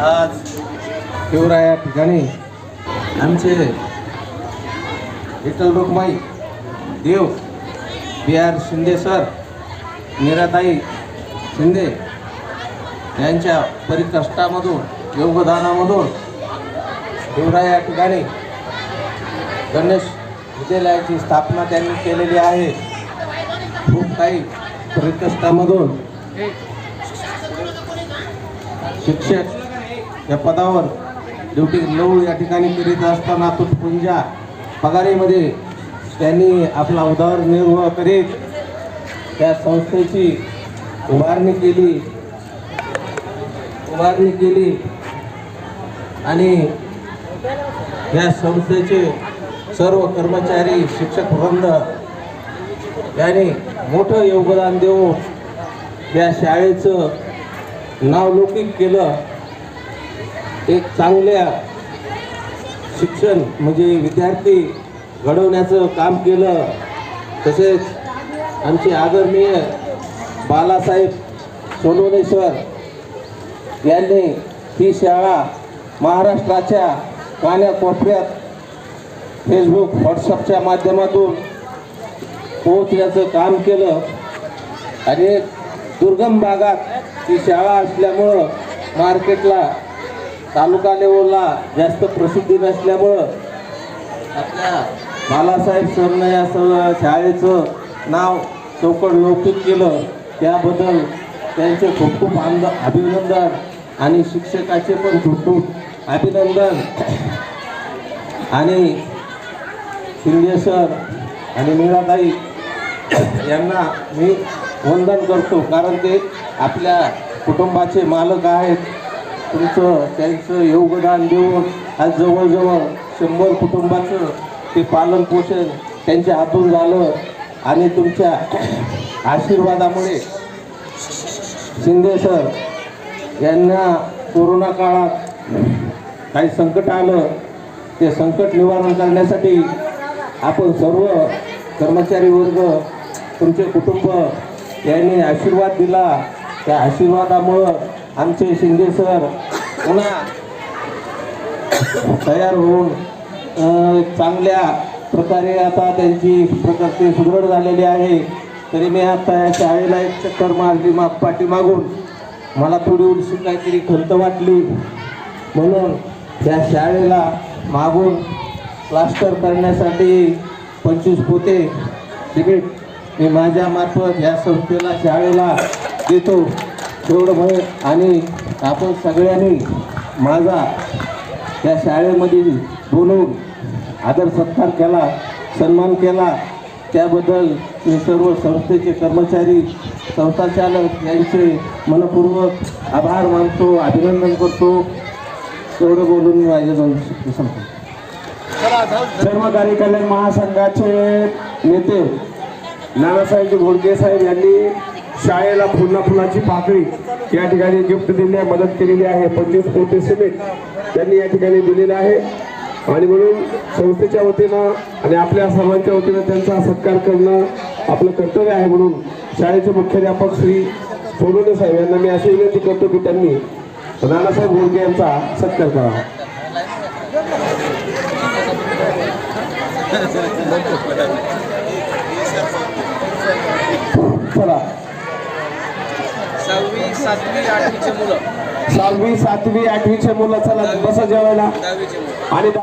आज शिवराया या ठिकाणी आमचे विठ्ठल रुक्माई देव B R Shinde sir Miratai Shinde यांच्या परिकष्टामधून योगदानामधून शिवरा या ठिकाणी गणेश विद्यालयाची स्थापना त्यांनी केलेली आहे. खूप काही परिकष्टामधून शिक्षक या पदावर ड्युटी लोळ या ठिकाणी करीत असताना तुटपुंजा पगारीमध्ये त्यांनी आपला उदरनिर्वाह करीत त्या संस्थेची उभारणी केली. उभारणी केली. आणि या संस्थेचे सर्व कर्मचारी शिक्षक वृंद यांनी मोठं योगदान देऊन या शाळेचं नावलौकिक केलं. एक चांगल्या शिक्षण म्हणजे विद्यार्थी घडवण्याचं काम केलं. तसेच आमचे आदरणीय बालासाहेब सोनवणे सर यांनी ही शाळा महाराष्ट्राच्या कान्याकोपऱ्यात फेसबुक व्हॉट्सअपच्या माध्यमातून पोहोचण्याचं काम केलं. आणि दुर्गम भागात ही शाळा असल्यामुळं मार्केटला तालुका लेवलला जास्त प्रसिद्धी नसल्यामुळं आपल्या बालासाहेब सरनं या स शाळेचं नाव चौकड लौकिक केलं. त्याबद्दल त्यांचे खूप खूप आंद अभिनंदन आणि शिक्षकाचे पण खूप खूप अभिनंदन. आणि शिंदे सर आणि मीराताई यांना मी वंदन करतो कारण ते आपल्या कुटुंबाचे मालक आहेत. तुमचं त्यांचं योगदान देऊन आज जवळजवळ शंभर कुटुंबाचं ते पालनपोषण त्यांच्या हातून झालं आणि तुमच्या आशीर्वादामुळे शिंदे सर यांना कोरोना काळात काही संकट आलं ते संकट निवारण करण्यासाठी आपण सर्व कर्मचारी वर्ग तुमचे कुटुंब यांनी आशीर्वाद दिला. त्या आशीर्वादामुळं आमचे शिंदे सर पुन्हा तयार होऊन चांगल्या प्रकारे आता त्यांची प्रकृती सुदृढ झालेली आहे. तरी मी आता या शाळेला एक चक्कर मारली माग पाठीमागून मला थोडी उलशी काहीतरी खंत वाटली. म्हणून त्या शाळेला मागून प्लास्टर करण्यासाठी पंचवीस पोते तिकीट मी माझ्या मार्फत या संस्थेला शाळेला देतो. तेवढं आणि आपण सगळ्यांनी माझा त्या शाळेमध्ये बोलून आदर सत्कार केला सन्मान केला. त्याबद्दल मी सर्व संस्थेचे कर्मचारी संस्थाचालक यांचे मनपूर्वक आभार मानतो अभिनंदन करतो. तेवढं बोलून मी माझ्या दोन संपतो धर्मकारी कल्याण महासंघाचे नेते नानासाहेब घोडके साहेब यांनी शाळेला पुन्हा फुलाची पाकळी या ठिकाणी गिफ्ट दिली आहे मदत केलेली आहे. पंचवीस कोटी सिमेंट त्यांनी या ठिकाणी दिलेलं आहे. आणि म्हणून संस्थेच्या वतीनं आणि आपल्या सर्वांच्या वतीनं त्यांचा सत्कार करणं आपलं कर्तव्य आहे म्हणून शाळेचे मुख्याध्यापक श्री सोनवणे साहेब यांना मी अशी विनंती करतो की त्यांनी नानासाहेब गोडके यांचा सत्कार करावा. सहावी सातवी आठवीचे मुलं. सहावी सातवी आठवीचे मुलं चला बसा जेवायला. आणि